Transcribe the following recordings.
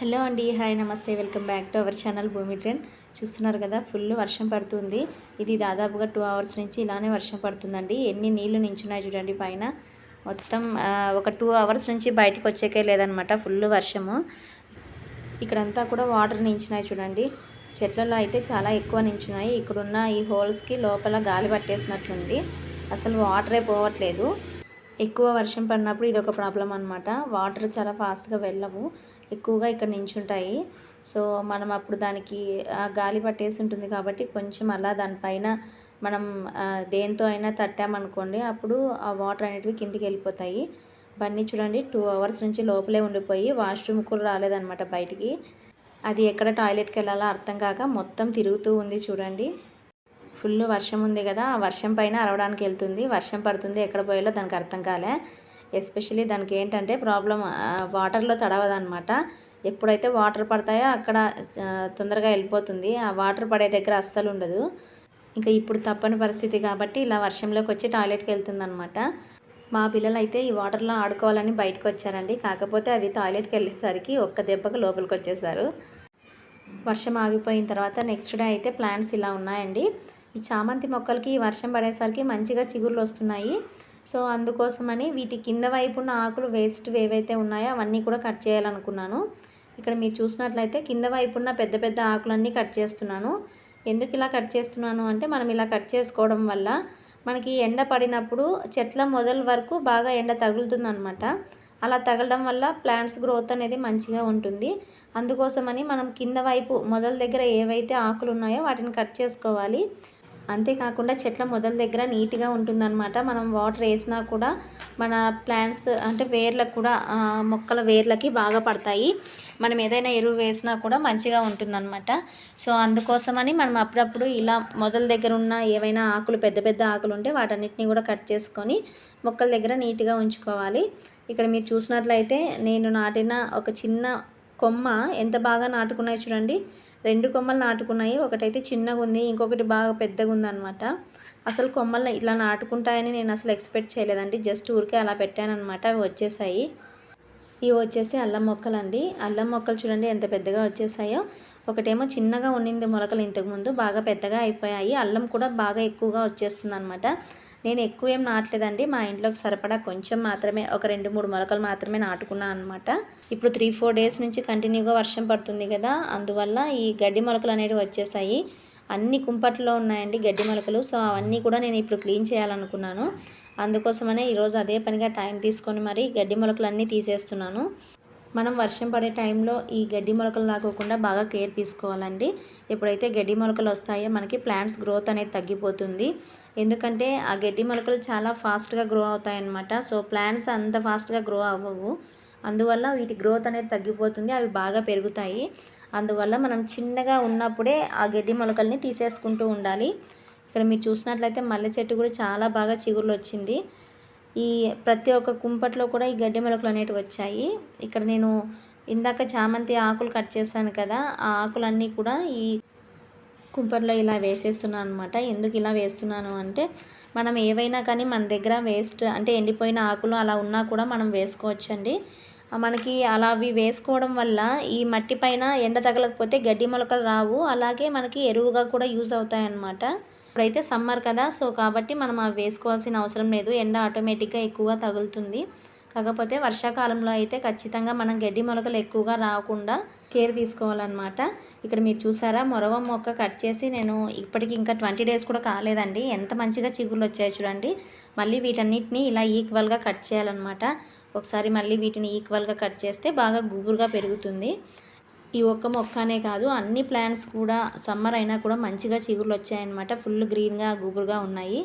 Hello అండి hi నమస్తే welcome back to our channel Bhoomi trend. చూస్తున్నారు కదా ఫుల్ వర్షం పడుతుంది. ఇది దాదాపుగా టూ అవర్స్ నుంచి ఇలానే వర్షం పడుతుందండి. ఎన్ని నీళ్ళు నించున్నాయి చూడండి పైన. మొత్తం ఒక టూ అవర్స్ నుంచి బయటకు వచ్చేకే లేదనమాట ఫుల్ వర్షము. ఇక్కడంతా కూడా వాటర్ నించున్నాయి చూడండి. చెట్లలో అయితే చాలా ఎక్కువ నించున్నాయి. ఇక్కడున్న ఈ హోల్స్కి లోపల గాలి పట్టేసినట్లుంది. అసలు వాటరే పోవట్లేదు. ఎక్కువ వర్షం పడినప్పుడు ఇది ఒక ప్రాబ్లం అనమాట వాటర్ చాలా ఫాస్ట్గా వెళ్ళవు. ఎక్కువగా ఇక్కడ నించుంటాయి. సో మనం అప్పుడు దానికి ఆ గాలి పట్టేసి ఉంటుంది కాబట్టి కొంచెం అలా దానిపైన మనం దేంతో అయినా తట్టామనుకోండి అప్పుడు ఆ వాటర్ అనేటివి కిందికి వెళ్ళిపోతాయి. బన్నీ చూడండి టూ అవర్స్ నుంచి లోపలే ఉండిపోయి వాష్రూమ్ కూడా రాలేదన్నమాట బయటికి. అది ఎక్కడ టాయిలెట్కి వెళ్ళాలో అర్థం కాక మొత్తం తిరుగుతూ ఉంది చూడండి. ఫుల్ వర్షం ఉంది కదా ఆ వర్షం పైన అరవడానికి వెళ్తుంది. వర్షం పడుతుంది ఎక్కడ పోయాలో దానికి అర్థం కాలే. ఎస్పెషలీ దానికి ఏంటంటే ప్రాబ్లం వాటర్లో తడవదనమాట ఎప్పుడైతే వాటర్ పడతాయో అక్కడ తొందరగా వెళ్ళిపోతుంది. ఆ వాటర్ పడే దగ్గర అస్సలు ఉండదు. ఇంకా ఇప్పుడు తప్పని పరిస్థితి కాబట్టి ఇలా వర్షంలోకి వచ్చి టాయిలెట్కి వెళ్తుందనమాట మా పిల్లలు అయితే ఈ వాటర్లో ఆడుకోవాలని బయటకు వచ్చారండి. కాకపోతే అది టాయిలెట్కి వెళ్ళేసరికి ఒక్క దెబ్బకు లోపలికి వచ్చేసారు. వర్షం ఆగిపోయిన తర్వాత నెక్స్ట్ డే అయితే ప్లాంట్స్ ఇలా ఉన్నాయండి. ఈ చామంతి మొక్కలకి వర్షం పడేసరికి మంచిగా చిగుర్లు వస్తున్నాయి. సో అందుకోసమని వీటి కింద వైపు ఉన్న ఆకులు వేస్ట్ ఏవైతే ఉన్నాయో అవన్నీ కూడా కట్ చేయాలనుకున్నాను. ఇక్కడ మీరు చూసినట్లయితే కింద వైపు ఉన్న పెద్ద పెద్ద ఆకులన్నీ కట్ చేస్తున్నాను. ఎందుకు ఇలా కట్ చేస్తున్నాను అంటే మనం ఇలా కట్ చేసుకోవడం వల్ల మనకి ఎండ పడినప్పుడు చెట్ల మొదల వరకు బాగా ఎండ తగులుతుందనమాట అలా తగలడం వల్ల ప్లాంట్స్ గ్రోత్ అనేది మంచిగా ఉంటుంది. అందుకోసమని మనం కింద వైపు మొదల దగ్గర ఏవైతే ఆకులు ఉన్నాయో వాటిని కట్ చేసుకోవాలి. అంతేకాకుండా చెట్ల మొదల దగ్గర నీట్గా ఉంటుందన్నమాట. మనం వాటర్ వేసినా కూడా మన ప్లాంట్స్ అంటే వేర్లకు కూడా మొక్కల వేర్లకి బాగా పడతాయి. మనం ఏదైనా ఎరువు వేసినా కూడా మంచిగా ఉంటుందన్నమాట. సో అందుకోసమని మనం అప్పుడప్పుడు ఇలా మొదల దగ్గర ఉన్న ఏవైనా ఆకులు పెద్ద పెద్ద ఆకులు ఉంటే వాటన్నిటిని కూడా కట్ చేసుకొని మొక్కల దగ్గర నీట్గా ఉంచుకోవాలి. ఇక్కడ మీరు చూసినట్లయితే నేను నాటిన ఒక చిన్న కొమ్మ ఎంత బాగా నాటుకున్నాయి చూడండి. రెండు కొమ్మలు నాటుకున్నాయి. ఒకటైతే చిన్నగా ఉంది ఇంకొకటి బాగా పెద్దగా ఉందన్నమాట. అసలు కొమ్మలు ఇట్లా నాటుకుంటాయని నేను అసలు ఎక్స్పెక్ట్ చేయలేదండి. జస్ట్ ఊరికే అలా పెట్టానన్నమాట. అవి వచ్చేసాయి. ఇవి వచ్చేసి అల్లం మొక్కలు అండి అల్లం మొక్కలు చూడండి ఎంత పెద్దగా వచ్చేసాయో. ఒకటేమో చిన్నగా ఉండింది మొలకలు ఇంతకుముందు బాగా పెద్దగా అయిపోయాయి. అల్లం కూడా బాగా ఎక్కువగా వచ్చేస్తుంది అనమాట నేను ఎక్కువ ఏం నాటలేదండి. మా ఇంట్లోకి సరిపడా కొంచెం మాత్రమే ఒక రెండు మూడు మొలకలు మాత్రమే నాటుకున్నాను అనమాట ఇప్పుడు త్రీ ఫోర్ డేస్ నుంచి కంటిన్యూగా వర్షం పడుతుంది కదా అందువల్ల ఈ గడ్డి మొలకలు అనేవి వచ్చేసాయి. అన్ని కుంపట్లో ఉన్నాయండి గడ్డి మొలకలు సో అవన్నీ కూడా నేను ఇప్పుడు క్లీన్ చేయాలనుకున్నాను. అందుకోసమనే ఈరోజు అదే పనిగా టైం తీసుకొని మరి గడ్డి మొలకలన్నీ తీసేస్తున్నాను. మనం వర్షం పడే టైంలో ఈ గడ్డి మొలకలు లాగకుండా బాగా కేర్ తీసుకోవాలండి. ఎప్పుడైతే గడ్డి మొలకలు వస్తాయో మనకి ప్లాంట్స్ గ్రోత్ అనేది తగ్గిపోతుంది. ఎందుకంటే ఆ గడ్డి మొలకలు చాలా ఫాస్ట్గా గ్రో అవుతాయి అన్నమాట సో ప్లాంట్స్ అంత ఫాస్ట్గా గ్రో అవ్వవు. అందువల్ల వీటి గ్రోత్ అనేది తగ్గిపోతుంది అవి బాగా పెరుగుతాయి. అందువల్ల మనం చిన్నగా ఉన్నప్పుడే ఆ గడ్డి మొలకల్ని తీసేసుకుంటూ ఉండాలి. ఇక్కడ మీరు చూసినట్లయితే మల్లె చెట్టు కూడా చాలా బాగా చిగుర్లు వచ్చింది. ఈ ప్రతి ఒక్క కుంపట్లో కూడా ఈ గడ్డి మొలకలు అనేటివి వచ్చాయి. ఇక్కడ నేను ఇందాక చామంతి ఆకులు కట్ చేశాను కదా ఆ ఆకులన్నీ కూడా ఈ కుంపట్లో ఇలా వేసేస్తున్నాను అనమాట ఎందుకు ఇలా వేస్తున్నాను అంటే మనం ఏవైనా కానీ మన దగ్గర వేస్ట్ అంటే ఎండిపోయిన ఆకులు అలా ఉన్నా కూడా మనం వేసుకోవచ్చండి. మనకి అలా అవి వేసుకోవడం వల్ల ఈ మట్టి పైన ఎండ తగలకపోతే గడ్డి మొలకలు రావు. అలాగే మనకి ఎరువుగా కూడా యూజ్ అవుతాయి అన్నమాట ఇప్పుడైతే సమ్మర్ కదా సో కాబట్టి మనం అవి వేసుకోవాల్సిన అవసరం లేదు. ఎండ ఆటోమేటిక్గా ఎక్కువగా తగులుతుంది. కాకపోతే వర్షాకాలంలో అయితే ఖచ్చితంగా మనం గడ్డి మొలకలు ఎక్కువగా రాకుండా కేర్ తీసుకోవాలన్నమాట. ఇక్కడ మీరు చూసారా మొరవ మొక్క కట్ చేసి నేను ఇప్పటికి ఇంకా ట్వంటీ డేస్ కూడా కాలేదండి. ఎంత మంచిగా చిగుర్లు వచ్చాయి చూడండి. మళ్ళీ వీటన్నిటిని ఇలా ఈక్వల్గా కట్ చేయాలన్నమాట. ఒకసారి మళ్ళీ వీటిని ఈక్వల్గా కట్ చేస్తే బాగా గుబురుగా పెరుగుతుంది. ఈ ఒక్క మొక్కనే కాదు అన్ని ప్లాంట్స్ కూడా సమ్మర్ అయినా కూడా మంచిగా చిగురులు వచ్చాయన్నమాట. ఫుల్ గ్రీన్గా గుబురుగా ఉన్నాయి.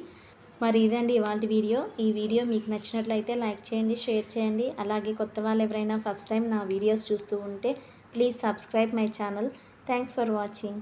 మరి ఇదండి ఇవాళ వీడియో. ఈ వీడియో మీకు నచ్చినట్లయితే లైక్ చేయండి షేర్ చేయండి. అలాగే కొత్త వాళ్ళు ఎవరైనా ఫస్ట్ టైం నా వీడియోస్ చూస్తూ ఉంటే please subscribe my channel. Thanks for watching.